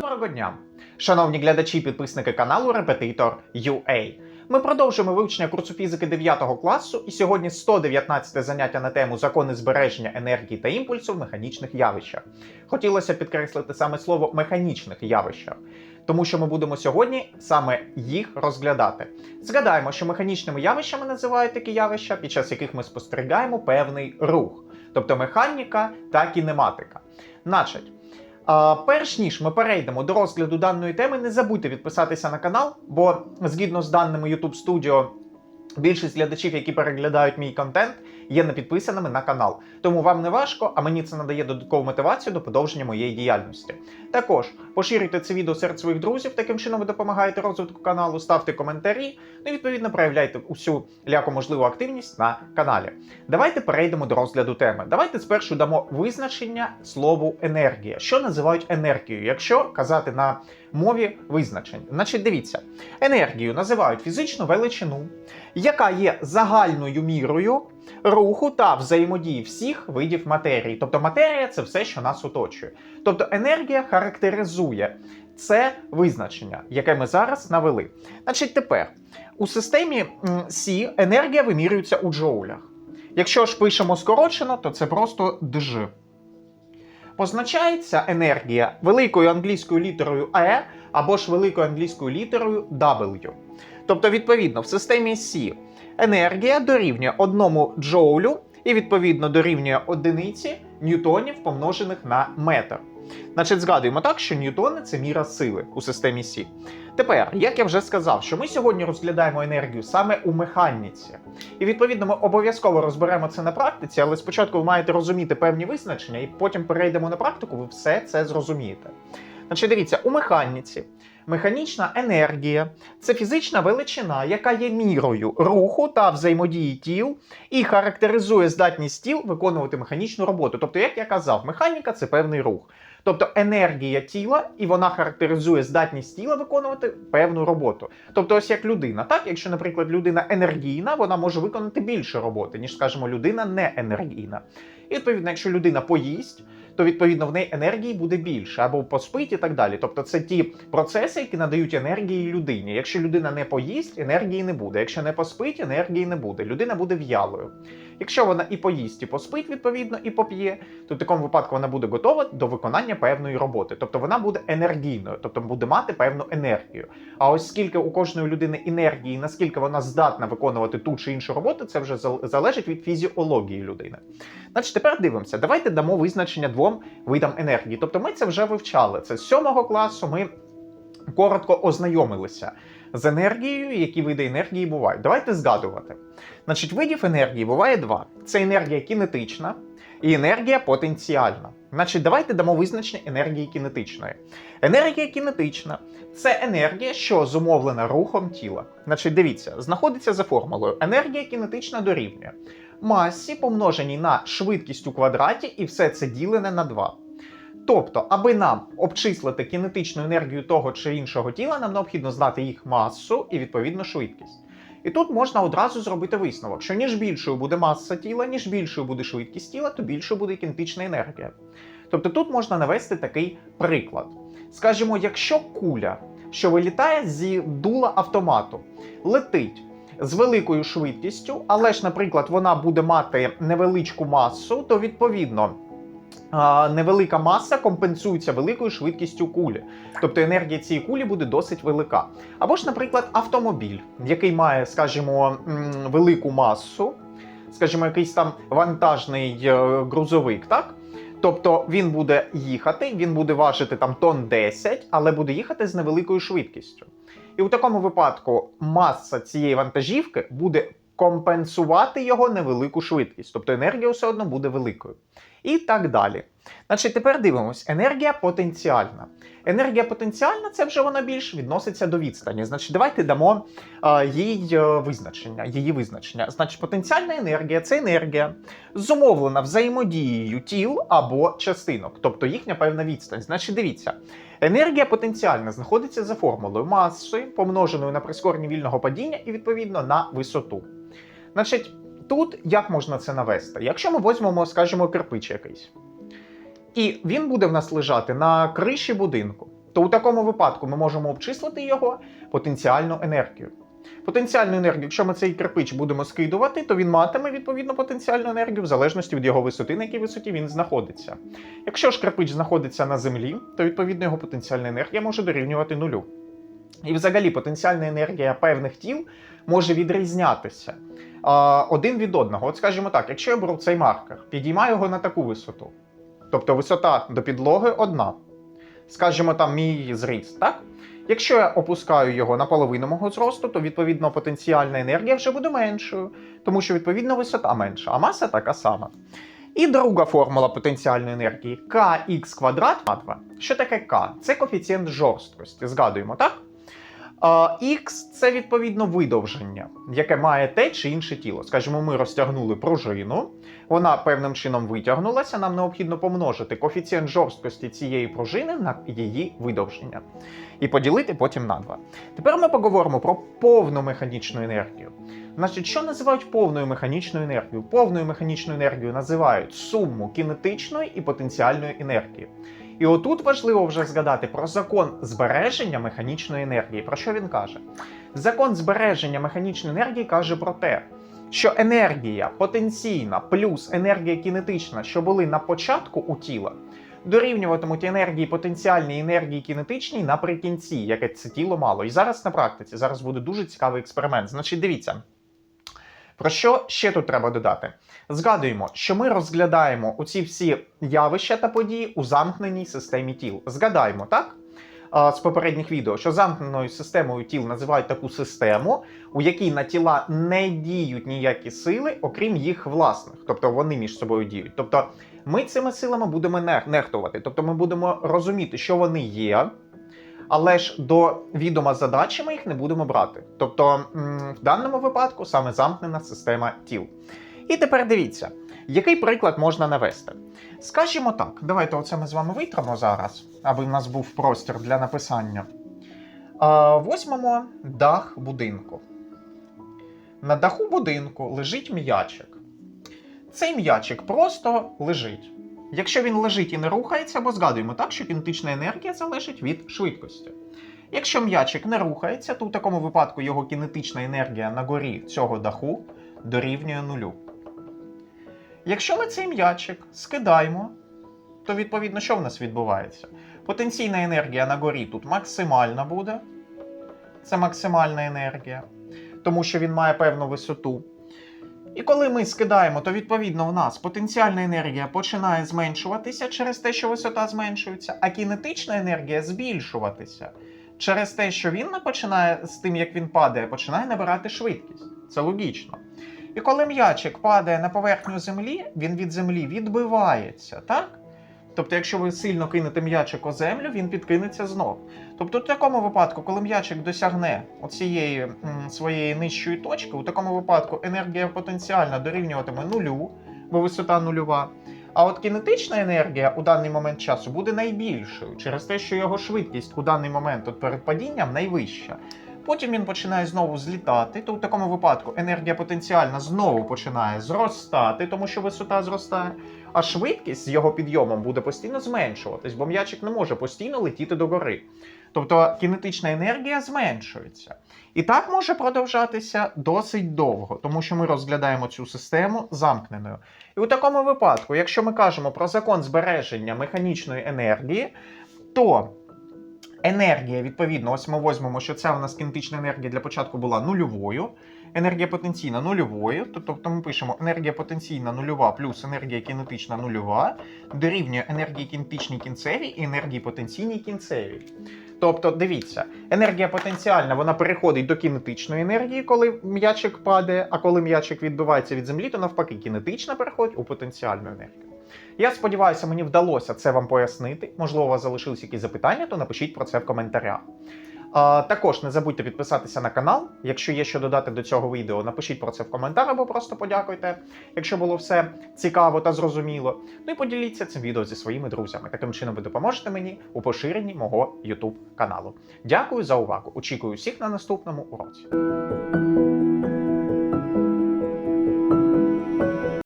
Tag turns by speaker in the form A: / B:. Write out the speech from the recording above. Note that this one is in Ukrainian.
A: Доброго дня, шановні глядачі і підписники каналу Репетитор UA. Ми продовжуємо вивчення курсу фізики 9 класу, і сьогодні 119 заняття на тему закони збереження енергії та імпульсу в механічних явищах. Хотілося підкреслити саме слово механічних явищах, тому що ми будемо сьогодні саме їх розглядати. Згадаємо, що механічними явищами називають такі явища, під час яких ми спостерігаємо певний рух, тобто механіка та кінематика. Значить, а, перш ніж ми перейдемо до розгляду даної теми, не забудьте підписатися на канал, бо згідно з даними YouTube Studio, більшість глядачів, які переглядають мій контент, є не підписаними на канал. Тому вам не важко, а мені це надає додаткову мотивацію до подовження моєї діяльності. Також поширюйте це відео серед своїх друзів, таким чином ви допомагаєте розвитку каналу, ставте коментарі, ну і відповідно проявляйте усю ляку можливу активність на каналі. Давайте перейдемо до розгляду теми. Давайте спершу дамо визначення слову енергія. Що називають енергією, якщо казати на мові визначень? Значить, дивіться, енергію називають фізичну величину, яка є загальною мірою руху та взаємодії всіх видів матерії. Тобто матерія це все, що нас оточує. Тобто енергія характеризує це визначення, яке ми зараз навели. Значить, тепер у системі Сі енергія вимірюється у джоулях. Якщо ж пишемо скорочено, то це просто дж. Позначається енергія великою англійською літерою E або ж великою англійською літерою W. Тобто, відповідно, в системі Сі енергія дорівнює 1 джоулю і відповідно дорівнює одиниці ньютонів помножених на метр. Значить, згадуємо так, що ньютони це міра сили у системі Сі. Тепер, як я вже сказав, що ми сьогодні розглядаємо енергію саме у механіці. І відповідно ми обов'язково розберемо це на практиці, але спочатку ви маєте розуміти певні визначення, і потім перейдемо на практику, ви все це зрозумієте. Значить, дивіться, у механіці механічна енергія це фізична величина, яка є мірою руху та взаємодії тіл і характеризує здатність тіл виконувати механічну роботу. Тобто, як я казав, механіка це певний рух. Тобто енергія тіла, і вона характеризує здатність тіла виконувати певну роботу. Тобто, ось як людина, так, якщо, наприклад, людина енергійна, вона може виконати більше роботи, ніж, скажімо, людина не енергійна. І відповідно, якщо людина поїсть, то відповідно в неї енергії буде більше або поспить і так далі. Тобто, це ті процеси, які надають енергії людині. Якщо людина не поїсть, енергії не буде. Якщо не поспить, енергії не буде. Людина буде в'ялою. Якщо вона і поїсть, і поспить, відповідно, і поп'є, то в такому випадку вона буде готова до виконання певної роботи. Тобто вона буде енергійною, тобто буде мати певну енергію. А ось скільки у кожної людини енергії, наскільки вона здатна виконувати ту чи іншу роботу, це вже залежить від фізіології людини. Значить, тепер дивимося. Давайте дамо визначення двом видам енергії. Тобто ми це вже вивчали. Це з сьомого класу. Ми коротко ознайомилися з енергією, які види енергії бувають. Давайте згадувати. Значить, видів енергії буває два: це енергія кінетична і енергія потенціальна. Значить, давайте дамо визначення енергії кінетичної. Енергія кінетична це енергія, що зумовлена рухом тіла. Значить, дивіться, знаходиться за формулою. Енергія кінетична дорівнює масі, помноженій на швидкість у квадраті, і все це ділене на 2. Тобто, аби нам обчислити кінетичну енергію того чи іншого тіла, нам необхідно знати їх масу і відповідно швидкість. І тут можна одразу зробити висновок, що ніж більшою буде маса тіла, ніж більшою буде швидкість тіла, то більшою буде кінетична енергія. Тобто тут можна навести такий приклад. Скажімо, якщо куля, що вилітає зі дула автомату, летить з великою швидкістю, але ж, наприклад, вона буде мати невеличку масу, то відповідно. Невелика маса компенсується великою швидкістю кулі, тобто енергія цієї кулі буде досить велика. Або ж, наприклад, автомобіль, який має, скажімо, велику масу, скажімо, якийсь там вантажний е, грузовик, так? Тобто він буде їхати, він буде важити там тонн 10, але буде їхати з невеликою швидкістю. І у такому випадку маса цієї вантажівки буде компенсувати його невелику швидкість, тобто енергія все одно буде великою. І так далі. Значить, тепер дивимось: енергія потенціальна. Енергія потенціальна це вже вона більш відноситься до відстані. Значить, давайте дамо е, їй визначення. Її визначення. Значить, потенціальна енергія це енергія, зумовлена взаємодією тіл або частинок, тобто їхня певна відстань. Значить, дивіться, енергія потенціальна знаходиться за формулою маси, помноженою на прискорення вільного падіння і відповідно на висоту. Значить, тут як можна це навести? Якщо ми візьмемо, скажімо, кирпич якийсь, і він буде в нас лежати на криші будинку. то у такому випадку ми можемо обчислити його потенціальну енергію. Потенціальну енергію, якщо ми цей кирпич будемо скидувати, то він матиме відповідно потенціальну енергію в залежності від його висоти, на якій висоті він знаходиться. Якщо ж кирпич знаходиться на землі, то відповідно його потенціальна енергія може дорівнювати нулю. І взагалі потенціальна енергія певних тіл може відрізнятися а, один від одного. От скажімо так, якщо я беру цей маркер, підіймаю його на таку висоту, тобто висота до підлоги одна, скажімо там, мій зріст, так? Якщо я опускаю його на половину мого зросту, то відповідно потенціальна енергія вже буде меншою, тому що відповідно висота менша, а маса така сама. І друга формула потенціальної енергії kx квадрат на 2. Що таке k? Це коефіцієнт жорсткості. Згадуємо, так? Х це відповідно видовження, яке має те чи інше тіло. Скажімо, ми розтягнули пружину, вона певним чином витягнулася. Нам необхідно помножити коефіцієнт жорсткості цієї пружини на її видовження і поділити потім на 2. Тепер ми поговоримо про повну механічну енергію. Значить, що називають повною механічною енергією? Повною механічною енергією називають суму кінетичної і потенціальної енергії. І отут важливо вже згадати про закон збереження механічної енергії. Про що він каже? Закон збереження механічної енергії каже про те, що енергія потенційна плюс енергія кінетична, що були на початку у тіла, дорівнюватимуть енергії потенціальній енергії кінетичній наприкінці, яке це тіло мало. І зараз на практиці зараз буде дуже цікавий експеримент. Значить, дивіться. Про що ще тут треба додати? Згадуємо, що ми розглядаємо оці всі явища та події у замкненій системі тіл. Згадаємо, так? З попередніх відео, що замкненою системою тіл називають таку систему, у якій на тіла не діють ніякі сили, окрім їх власних, тобто вони між собою діють. Тобто ми цими силами будемо нех- нехтувати, тобто ми будемо розуміти, що вони є, але ж до відома задачі ми їх не будемо брати. Тобто, в даному випадку саме замкнена система тіл. І тепер дивіться, який приклад можна навести. Скажімо так, давайте оце ми з вами витримо зараз, аби в нас був простір для написання. Возьмемо дах будинку. На даху будинку лежить м'ячик. Цей м'ячик просто лежить. Якщо він лежить і не рухається, бо згадуємо так, що кінетична енергія залежить від швидкості. Якщо м'ячик не рухається, то в такому випадку його кінетична енергія на горі цього даху дорівнює нулю. Якщо ми цей м'ячик скидаємо, то відповідно що в нас відбувається? Потенційна енергія на горі тут максимальна буде. Це максимальна енергія, тому що він має певну висоту. І коли ми скидаємо, то відповідно в нас потенціальна енергія починає зменшуватися через те, що висота зменшується, а кінетична енергія збільшуватися через те, що він починає з тим, як він падає, починає набирати швидкість. Це логічно. І коли м'ячик падає на поверхню землі, він від землі відбивається, так? Тобто, якщо ви сильно кинете м'ячик о землю, він підкинеться знов. Тобто, в такому випадку, коли м'ячик досягне оцієї м, своєї нижчої точки, у такому випадку енергія потенціальна дорівнюватиме нулю, бо висота нульова. А от кінетична енергія у даний момент часу буде найбільшою через те, що його швидкість у даний момент от перед падінням найвища. Потім він починає знову злітати, то в такому випадку енергія потенціальна знову починає зростати, тому що висота зростає, а швидкість з його підйомом буде постійно зменшуватись, бо м'ячик не може постійно летіти до гори. Тобто кінетична енергія зменшується. І так може продовжатися досить довго, тому що ми розглядаємо цю систему замкненою. І у такому випадку, якщо ми кажемо про закон збереження механічної енергії, то енергія, відповідно, ось ми візьмемо, що ця у нас кінетична енергія для початку була нульовою, енергія потенційна нульовою, тобто ми пишемо енергія потенційна нульова плюс енергія кінетична нульова, дорівнює енергії кінетичній кінцевій і енергії потенційній кінцевій. Тобто, дивіться, енергія потенціальна вона переходить до кінетичної енергії, коли м'ячик падає, а коли м'ячик відбивається від землі, то навпаки кінетична переходить у потенціальну енергію. Я сподіваюся, мені вдалося це вам пояснити. Можливо, у вас залишились якісь запитання, то напишіть про це в коментарях. А, також не забудьте підписатися на канал. Якщо є що додати до цього відео, напишіть про це в коментар або просто подякуйте, якщо було все цікаво та зрозуміло. Ну і поділіться цим відео зі своїми друзями. Таким чином ви допоможете мені у поширенні мого YouTube каналу. Дякую за увагу. Очікую всіх на наступному уроці.